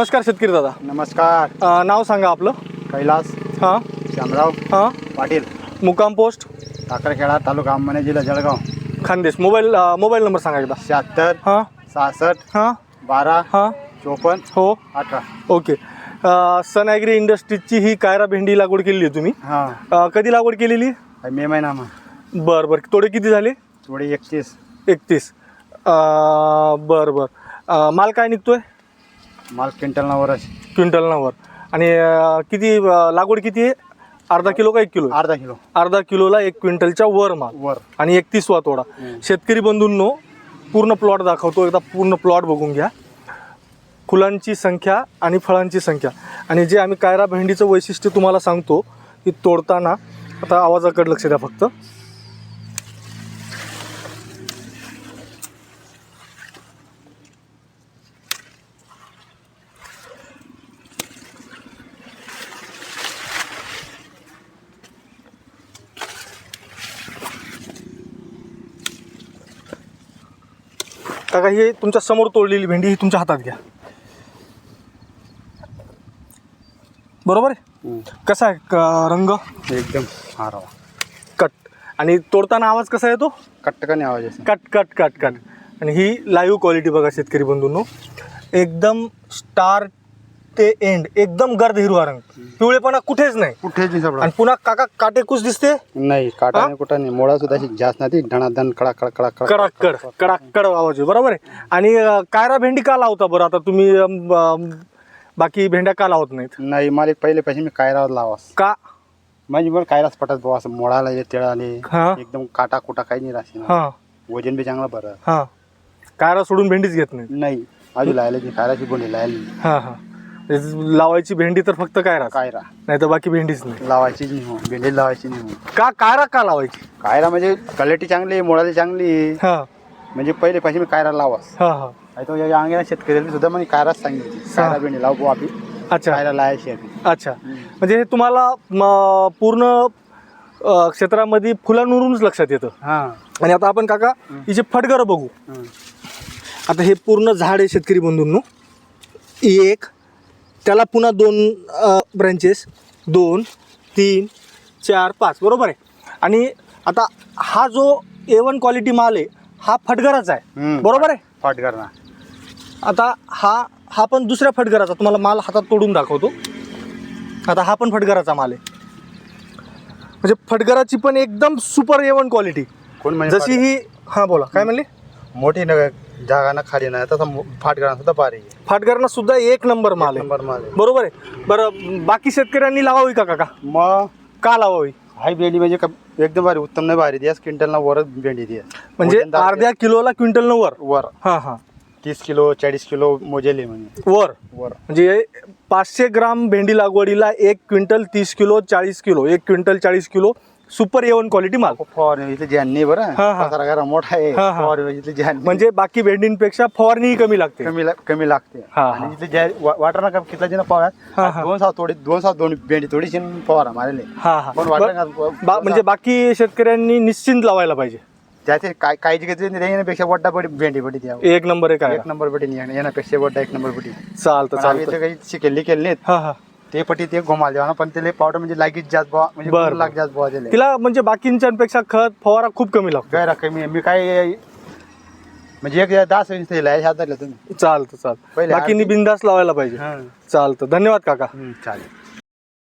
नमस्कार शेतकरी दादा. नमस्कार. अ, नाव सांगा आपलं. कैलास. हां. श्यामराव हां. पाटील. मुकाम पोस्ट. टाकरखेडा तालुका अंबने जिल्हा जळगाव. खानदेश. मोबाईल अ, मोबाईल नंबर सांगा एकदा. शहात्तर. हां. सहासष्ट. हां. बारा. हां. चोपन्न. हो. अठरा. ओके. अ, सन ॲग्री इंडस्ट्रीजची ही कायरा भेंडी लागवड केलेली आहे तुम्ही. हां. अ, कधी लागवड केलेली? मे महिना मग बरं बरं. तोडे किती झाले? थोडी एकतीस. एकतीस. बरं बरं. अ, माल काय निघतोय? माल क्विंटल वरच क्विंटलनावर आणि अ, किती अ, लागवड किती आहे? अर्धा किलो का एक किलो अर्धा किलो. अर्धा किलोला एक क्विंटलच्या वर माल. वर. आणि एकतीसवा तोडा. शेतकरी बंधूंनो पूर्ण प्लॉट दाखवतो. एकदा पूर्ण प्लॉट बघून घ्या. फुलांची संख्या आणि फळांची संख्या. आणि जे आम्ही कायरा भेंडीचं वैशिष्ट्य तुम्हाला सांगतो की तोडताना आता आवाजाकडे लक्ष द्या फक्त. काका ही तुमच्यासमोर तोडलेली भेंडी ही तुमच्या हातात घ्या. बरोबर आहे? कसा आहे क- रंग? एकदम कट. आणि तोडताना आवाज कसा येतो? कट्टकाने आवाज येतो? Cut cut cut cut. आणि ही लाईव्ह क्वालिटी बघा शेतकरी बंधूंनो. एकदम स्टार ते एंड एकदम गर्द हिरवा रंग. पिवळेपणा कुठेच नाही. कुठेच नाही सापडा आणि पुन्हा काका काटेकूच दिसते? नाही काटा नाही कुठं नाही. मोळा सुद्धा अशी जास्त नाही धनाधन कडा कडा कडा कडाकड कडाकड आवाज आहे. बरोबर आहे? आणि अं, कायरा भेंडी का लावता बरं? आता तुम्ही अं, बाकी भेंड्या का लावत नाहीत? नाही मला पहिले पाहिजे मी कायरावर लावास का? माझी पण कायराच पटत बुवा. असं मोळाला ये तिळाले. हा. एकदम काटा कुटा काही नाही राहते. हां. वजन बी चांगलं बरं. हां. कायरा सोडून भेंडीच घेत नाहीत? नाही. आजू लायला की कायराची बोंडी लायली हां हां. लावायची भेंडी तर फक्त कायरा कायरा नाही तर बाकी भेंडीच नाही. लावायची नाही हो भेंडी लावायची नाही हो. का कायरा का लावायची? कायरा म्हणजे क्वालिटी चांगली आहे मोळाली चांगली आहे. हां. म्हणजे पहिले पाहिजे मी कायरा लावास. हां हां. आणि तो या अंगेला शेतकऱ्याला सुद्धा म्हणजे कायराच सांगितली. कायरा भेंडी लावू आपली अच्छा. कायरा लावायची आहे अच्छा. म्हणजे हे तुम्हाला म, पूर्ण अ, क्षेत्रामध्ये फुलांवरूनच लक्षात येतं. हां. आणि आता आपण काका हिचे फटगर बघू. हं. आता हे पूर्ण झाड आहे शेतकरी बंधूंनो. एक त्याला पुन्हा दोन ब्रँचेस दोन तीन चार पाच. बरोबर आहे? आणि आता हा जो ए वन क्वालिटी माल आहे हा फटगराचा आहे. बरोबर आहे? फाटकर ना आता हा हा पण दुसऱ्या फटगराचा तुम्हाला माल हातात तोडून दाखवतो. आता हा पण फटगराचा माल आहे. म्हणजे फटगराची पण एकदम सुपर ए वन क्वालिटी कोण म्हणजे जशी ही हां बोला. काय म्हणले? मोठी न जागा ना खाली नाही. तसा फाटकर सुद्धा भारी आहे. फाटगरांना सुद्धा एक नंबर माल आहे. नंबर माल. बरोबर आहे. बरं बाकी शेतकऱ्यांनी लावावी का काका? मग का लावावी? हाय भेंडी म्हणजे का- एकदम भारी उत्तम नाही भारी. द्या क्विंटलला वरच भेंडी द्या म्हणजे अर्ध्या किलोला क्विंटल वर? वर. हां हां. तीस किलो चाळीस किलो मोजेले म्हणजे वर? वर. म्हणजे पाचशे ग्राम भेंडी लागवडीला एक क्विंटल तीस किलो चाळीस किलो. एक क्विंटल चाळीस किलो सुपर एवन क्वालिटी माल. फवारणी इथे ज्यांनी बरं. हा, हा. पसारा घरा मोठा आहे. हा, हा. फवारणी इथे ज्यांनी म्हणजे बाकी भेंडींपेक्षा फवारणीही कमी लागते. कमी ला- कमी लागते. हा, हा. आणि इथे ज्या वा- वाटर ना कितला जिना हा, हा. दोन सात थोडी दोन सात दोन भेंडी थोडीशी फवारा मारले. हा हा. पण वाटलं का बा- बा- म्हणजे बाकी शेतकऱ्यांनी निश्चिंत लावायला पाहिजे. त्याचे काय काळजी घेतली नाही येण्यापेक्षा वड्डा पडी भेंडी पडी द्या एक नंबर आहे. काय एक नंबर नाही येण्यापेक्षा वड्डा एक नंबर पटी चालतं आम्ही चालतं. इथे काही शिकेली केली नाहीत. हा हा. ते पटी ते घुमाल देवा पण त्याला पावडर म्हणजे लागीच जास्त बुवा म्हणजे बरं, लाख जास्त बुवा दिले तिला म्हणजे बाकींच्यापेक्षा खत फवारा खूप कमी लागतो. गैरा कमी आहे. मी काय म्हणजे एक दहा सव्वीस दिला ह्या धरल्या तुम्ही चालतं चालतं. पहिले बाकींनी बिंदास लावायला पाहिजे. हां. चालतं. धन्यवाद काका. चालेल.